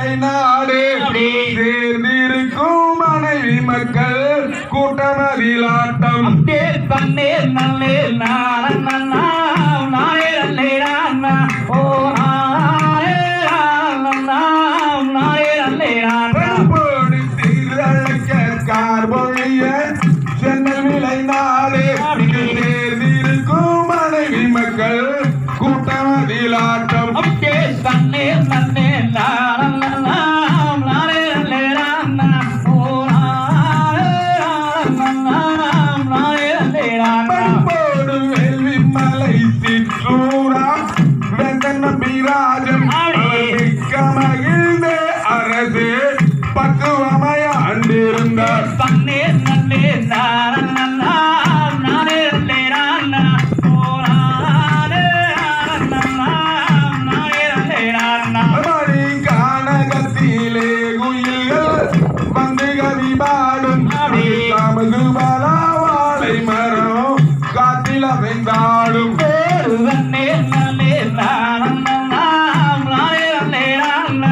நிலை நாடு. சேர்ந்திருக்கும் மனைவி மக்கள் கூட்டமதில் ஆட்டம் தன்னே நல்லே நான நானே நல்லே நான ஓ நானே சிற்றூரா வெங்கன் நம்பிராஜன் மிக்க மகிழ்ந்த அரசு பக்குவமாய் ஆண்டிருந்தார் தன்னே நன்னே நான நானே நல்லே நான ஓ நானே நானே நல்லே நான மணி கானகத்திலே குயில்கள் வந்து கவி பாடும் தமது பலாவாழை மரம் காட்டில் அமைந்தாடும் தன்னே நல்லே நான நல்லே நான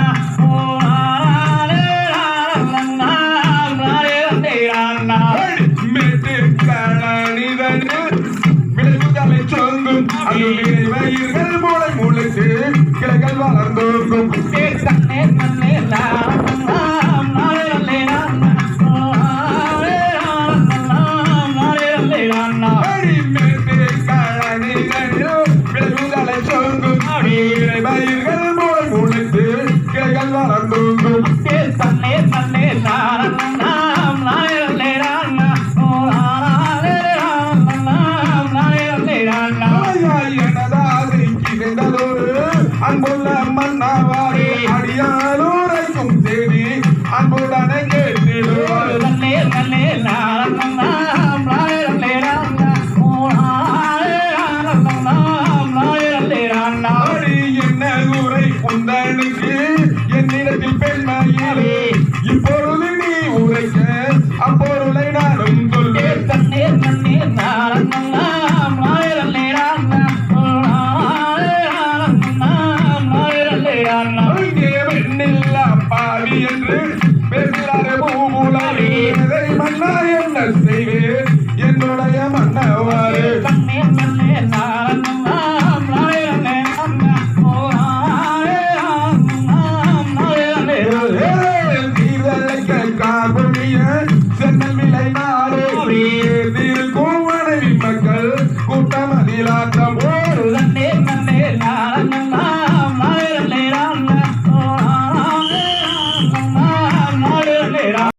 கிளைகள் வளர்ந்தோங்கும் தன்னே நன்னே நான ஆயாய் அன்புள்ள அங்கே பெண்ணில்லா பாவி என்று பேசுகிறாரே பூமுலாரி மன்னா என்ன செய்வேன்